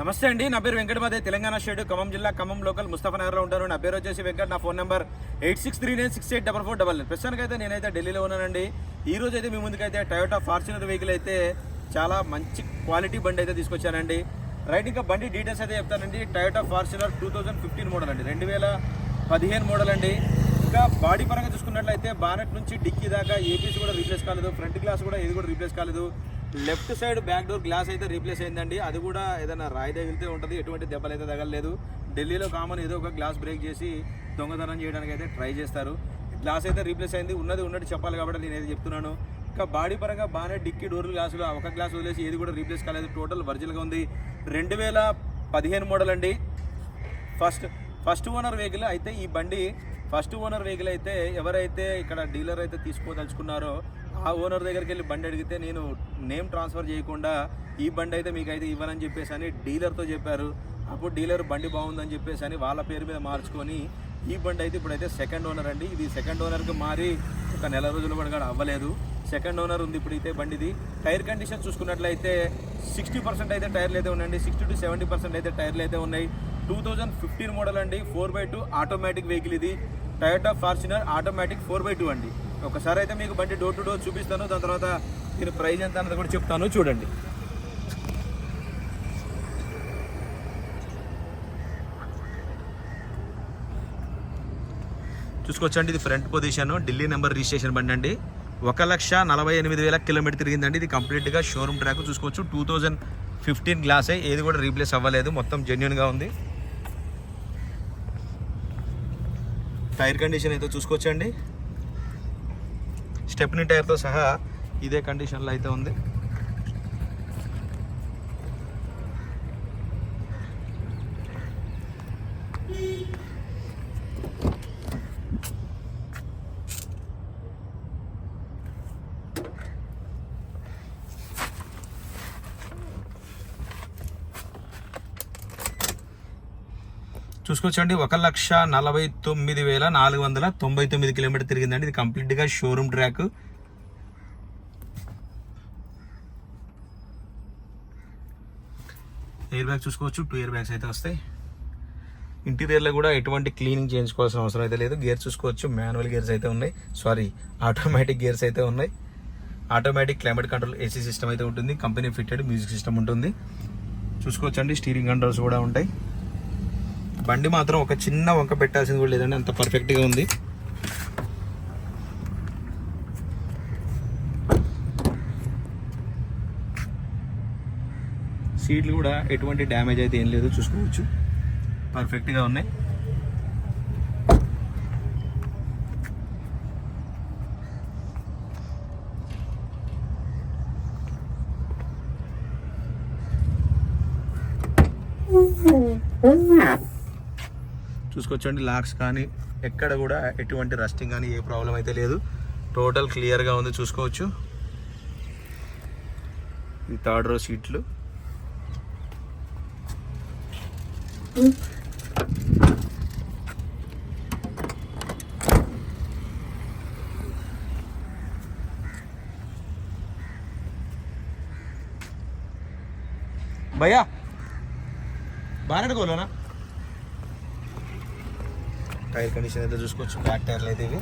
నమస్తే అండి. నా పేరు వెంకటమాదే తెలంగాణ స్టేట్ ఖమ్మం జిల్లా ఖమ్మం లోకల్ ముస్తఫానగర్లో ఉంటాను నా పేరు వచ్చేసి వెంకట్. నా phone number eight six three nine six eight double four double nine. ప్రస్తుతానికైతే నేనైతే ఢిల్లీలో ఉన్నానండి. ఈ రోజు అయితే మీ ముందుకైతే టయోటా ఫార్చునర్ వెహికల్ అయితే చాలా మంచి క్వాలిటీ బండి అయితే తీసుకొచ్చానండి. రైట్ ఇంకా బండి డీటెయిల్స్ అయితే చెప్తానండి. Toyota Fortuner two thousand fifteen model అండి. రెండు వేల పదిహేను మోడల్ అండి. ఇంకా బాడీ పరంగా చూసుకున్నట్లయితే బానెట్ నుంచి డిక్కీ దాకా ఏపీసీ కూడా రీప్లేస్ కాలేదు. ఫ్రంట్ గ్లాస్ కూడా ఇది కూడా రీప్లేస్ కాలేదు. Left side back door glass అయితే రీప్లేస్ అయిందండి. అది కూడా ఏదైనా రాయి తగిలితే ఉంటుంది. ఎటువంటి దెబ్బలు అయితే తగలలేదు. ఢిల్లీలో కామన్ ఏదో ఒక గ్లాస్ బ్రేక్ చేసి దొంగతనం చేయడానికి అయితే ట్రై చేస్తారు. గ్లాస్ అయితే రీప్లేస్ అయింది. ఉన్నది ఉన్నట్టు చెప్పాలి కాబట్టి నేను ఏది చెప్తున్నాను. ఇంకా బాడీ పరంగా బాగానే డిక్కీ డోర్ గ్లాసులు ఒక గ్లాస్ వదిలేసి ఏది కూడా రీప్లేస్ కాలేదు. టోటల్ వర్జిల్గా ఉంది. రెండు వేల పదిహేను మోడల్ అండి. ఫస్ట్ ఫస్ట్ ఓనర్ వెహికల్ అయితే ఈ బండి ఫస్ట్ ఓనర్ వెహికల్ అయితే ఎవరైతే ఇక్కడ డీలర్ అయితే తీసుకోదలుచుకున్నారో ఆ ఓనర్ దగ్గరికి వెళ్ళి బండి అడిగితే నేను నేమ్ ట్రాన్స్ఫర్ చేయకుండా ఈ బండి అయితే మీకు అయితే ఇవ్వనని చెప్పేసి అని డీలర్తో చెప్పారు. అప్పుడు డీలర్ బండి బాగుందని చెప్పేసి అని వాళ్ళ పేరు మీద మార్చుకొని ఈ బండి అయితే ఇప్పుడైతే సెకండ్ ఓనర్ అండి. ఇది సెకండ్ ఓనర్కి మారి ఒక నెల రోజులు కూడా అవ్వలేదు. సెకండ్ ఓనర్ ఉంది ఇప్పుడైతే బండిది. టైర్ కండిషన్ చూసుకున్నట్లయితే సిక్స్టీ పర్సెంట్ అయితే టైర్లు అయితే ఉన్నాయండి సిక్స్టీ టు సెవెంటీ పర్సెంట్ అయితే టైర్లు అయితే ఉన్నాయి. టూ థౌజండ్ ఫిఫ్టీన్ మోడల్ అండి. Four by two automatic vehicle ఇది. Toyota Fortuner automatic four by two అండి. ఒకసారి అయితే మీకు బండి డోర్ టు డోర్ చూపిస్తాను. దాని తర్వాత దీని ప్రైజ్ ఎంత అన్నది కూడా చెప్తాను. చూడండి. చూసుకోవచ్చండి ఇది front position Delhi number registration బండి అండి. ఒక లక్ష నలభై ఎనిమిది వేల కిలోమీటర్ తిరిగిందండి. ఇది కంప్లీట్గా షోరూమ్ ట్రాక్ చూసుకోవచ్చు. టూ థౌజండ్ ఫిఫ్టీన్ గ్లాసే ఏది కూడా రీప్లేస్ అవ్వలేదు. మొత్తం జెన్యున్గా ఉంది. టైర్ కండిషన్ అయితే చూసుకోవచ్చండి. స్టెప్నీ టైర్తో సహా ఇదే కండిషన్లో అయితే ఉంది. చూసుకోవచ్చండి. ఒక లక్ష నలభై తొమ్మిది వేల నాలుగు వందల తొంభై తొమ్మిది కిలోమీటర్ తిరిగిందండి. ఇది కంప్లీట్గా షోరూమ్ ట్రాక్. ఎయిర్ బ్యాగ్ చూసుకోవచ్చు. టూ ఇయర్ బ్యాగ్స్ అయితే వస్తాయి. ఇంటీరియర్లో కూడా ఎటువంటి క్లీనింగ్ చేయించుకోవాల్సిన అవసరం అయితే లేదు. గేర్ చూసుకోవచ్చు. మాన్యువల్ గేర్స్ అయితే ఉన్నాయి. సారీ ఆటోమేటిక్ గేర్స్ అయితే ఉన్నాయి. Automatic climate control AC system అయితే ఉంటుంది. కంపెనీ ఫిట్టెడ్ మ్యూజిక్ సిస్టమ్ ఉంటుంది. చూసుకోవచ్చండి. స్టీరింగ్ కంట్రోల్స్ కూడా ఉంటాయి. బండి మాత్రం ఒక చిన్న వంక పెట్టాల్సింది కూడా లేదండి అంత పర్ఫెక్ట్గా ఉంది. సీట్లు కూడా ఎటువంటి డ్యామేజ్ అయితే ఏం లేదు చూసుకోవచ్చు. పర్ఫెక్ట్గా ఉన్నాయి. Mm-hmm. చూసుకోవచ్చండి. లాక్స్ కానీ ఎక్కడ కూడా ఎటువంటి రస్టింగ్ కానీ ఏ ప్రాబ్లం అయితే లేదు. టోటల్ క్లియర్గా ఉంది చూసుకోవచ్చు. ఇది థర్డ్ రో సీట్లు. భయ్యా బాగా కోలోనా? టైర్ కండిషన్ అయితే చూసుకోవచ్చు బ్యాక్ టైర్లు అయితే ఇవి.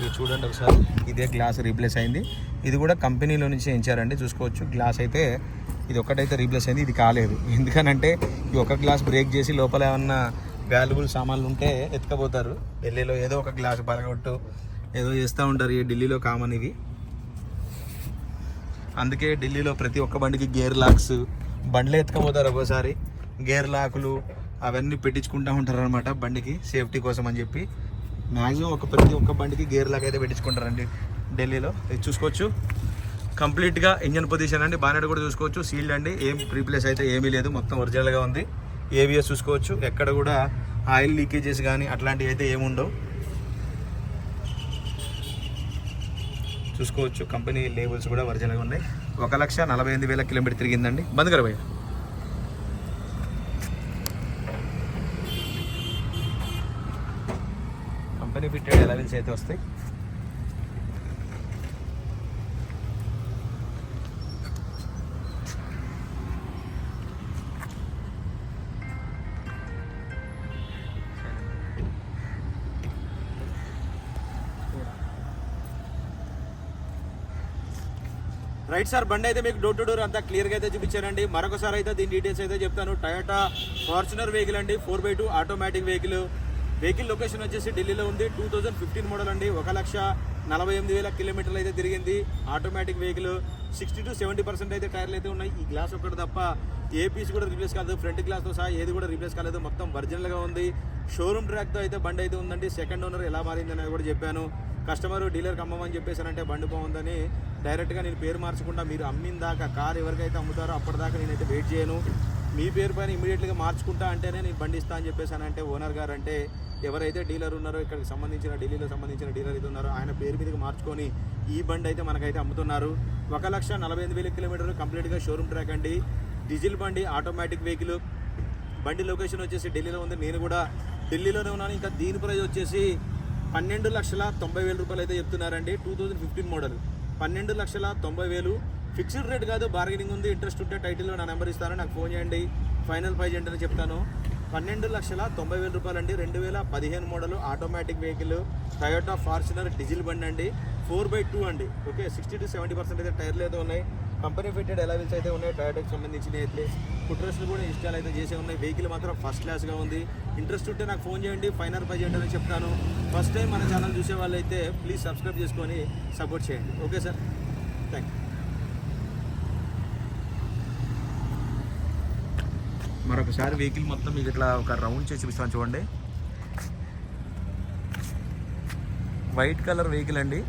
ఇవి చూడండి ఒకసారి ఇదే గ్లాస్ రీప్లేస్ అయింది. ఇది కూడా కంపెనీలో నుంచి ఎంచారండి చూసుకోవచ్చు. గ్లాస్ అయితే ఇది ఒకటైతే రీప్లేస్ అయింది ఇది కాలేదు. ఎందుకనంటే ఈ ఒక గ్లాస్ బ్రేక్ చేసి లోపల ఏమన్నా వాల్యుబుల్ సామాన్లు ఉంటే ఎత్తుకపోతారు. ఢిల్లీలో ఏదో ఒక గ్లాస్ బలగొట్టు ఏదో చేస్తూ ఉంటారు ఈ ఢిల్లీలో కామన్ ఇవి. అందుకే ఢిల్లీలో ప్రతి ఒక్క బండికి గేర్ లాక్స్ బండ్లే ఎత్తుకపోతారు ఒక్కోసారి. గేర్ లాకులు అవన్నీ పెట్టించుకుంటూ ఉంటారు అనమాట బండికి సేఫ్టీ కోసం అని చెప్పి. మ్యాక్సిమం ఒక ప్రతి ఒక్క బండికి గేర్ లాగా అయితే పెట్టించుకుంటారండి ఢిల్లీలో. ఇది చూసుకోవచ్చు. కంప్లీట్గా ఇంజన్ పొజిషన్ అండి. బానెట్ కూడా చూసుకోవచ్చు. సీల్డ్ అండి. ఏం రీప్లేస్ అయితే ఏమీ లేదు. మొత్తం ఒరిజినల్గా ఉంది. ఏవిఎస్ చూసుకోవచ్చు. ఎక్కడ కూడా ఆయిల్ లీకేజెస్ కానీ అట్లాంటివి అయితే ఏముండవు చూసుకోవచ్చు. కంపెనీ లేబుల్స్ కూడా ఒరిజినల్గా ఉన్నాయి. ఒక లక్ష నలభై ఎనిమిది వేల కిలోమీటర్ తిరిగిందండి. బంద్ కర మోడల్స్ అయితే వస్తాయి. రైట్ సార్ బండి అయితే మీకు డోర్ టు డోర్ అంతా క్లియర్గా అయితే చూపించానండి. మరొకసారి అయితే దీని డీటెయిల్స్ అయితే చెప్తాను. టయోటా ఫార్చునర్ వెహికల్ అండి. Four by two automatic vehicle vehicle location వచ్చేసి ఢిల్లీలో ఉంది. టూ థౌజండ్ ఫిఫ్టీన్ మోడల్ అండి. ఒక లక్ష నలభై ఎనిమిది వేల కిలోమీటర్లు అయితే తిరిగింది. Automatic vehicle sixty to seventy percent అయితే టైర్లు అయితే ఉన్నాయి. ఈ గ్లాస్ ఒక్కటి తప్ప ఏ పీస్ కూడా రీప్లేస్ కాలేదు. ఫ్రంట్ గ్లాస్తో సహా ఏది కూడా రీప్లేస్ కాలేదు. మొత్తం ఒరిజినల్గా ఉంది. షోరూమ్ ట్రాక్తో అయితే బండి అయితే ఉందండి. సెకండ్ ఓనర్ ఎలా మారింది అనేది కూడా చెప్పాను. కస్టమర్ డీలర్కి అమ్మమని చెప్పేసానంటే బండి బాగుందని డైరెక్ట్గా నేను పేరు మార్చకుండా మీరు అమ్మిన దాకా కార్ ఎవరికైతే అమ్ముతారో అప్పటిదాకా నేనైతే వెయిట్ చేయను. మీ పేరు పైన ఇమీడియట్గా మార్చుకుంటా అంటేనే నేను బండి ఇస్తా అని చెప్పేసానంటే ఓనర్ గారు అంటే ఎవరైతే డీలర్ ఉన్నారో ఇక్కడికి సంబంధించిన ఢిల్లీలో సంబంధించిన డీలర్ అయితే ఉన్నారో ఆయన పేరు మీదకి మార్చుకొని ఈ బండి అయితే మనకైతే అమ్ముతున్నారు. ఒక లక్ష నలభై ఎనిమిది వేల కిలోమీటర్లు కంప్లీట్గా షోరూమ్ ట్రాక్ అండి. డీజిల్ బండి ఆటోమేటిక్ వెహికల్ బండి లొకేషన్ వచ్చేసి ఢిల్లీలో ఉంది. నేను కూడా ఢిల్లీలోనే ఉన్నాను. ఇంకా దీని ప్రైస్ వచ్చేసి పన్నెండు లక్షల తొంభై వేల రూపాయలు అయితే చెప్తున్నారండి. టూ థౌజండ్ ఫిఫ్టీన్ మోడల్ పన్నెండు లక్షల తొంభై వేలు. ఫిక్స్డ్ రేట్ కాదు బార్గెనింగ్ ఉంది ఇంట్రెస్ట్ ఉంటే టైటిల్లో నా నెంబర్ ఇస్తాను నాకు ఫోన్ చేయండి. ఫైనల్ ప్రైజ్ ఏంటని చెప్తాను. పన్నెండు లక్షల తొంభై వేల రూపాయలు అండి రెండు వేల పదిహేను model automatic vehicle Toyota Fortuner diesel బండి అండి. ఫోర్ బై టూ అండి. Okay sixty to seventy percent అయితే టైర్లు అయితే ఉన్నాయి. కంపెనీ ఫిట్టెడ్ ఎలవెల్స్ అయితే ఉన్నాయి టయోటాకి సంబంధించినవి అయితే. ఫుట్రెస్ట్లు కూడా ఇన్స్టాల్ అయితే చేసే ఉన్నాయి. వెహికల్ మాత్రం ఫస్ట్ క్లాస్గా ఉంది. ఇంట్రెస్ట్ ఉంటే నాకు ఫోన్ చేయండి. ఫైనల్ ప్రైజ్ ఏంటని చెప్తాను. ఫస్ట్ టైం మన ఛానల్ చూసే వాళ్ళు అయితే ప్లీజ్ సబ్స్క్రైబ్ చేసుకొని సపోర్ట్ చేయండి. ఓకే సార్ థ్యాంక్ యూ మరొకసారి వెహికల్ మొత్తం మీకు ఇట్లా ఒక రౌండ్ చేసి చూపిస్తాను చూడండి. వైట్ కలర్ వెహికల్ అండి.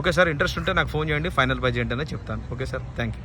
ఓకే సార్ ఇంట్రెస్ట్ ఉంటే నాకు ఫోన్ చేయండి ఫైనల్ ప్రైజ్ ఏంటనే చెప్తాను. Okay sir thank you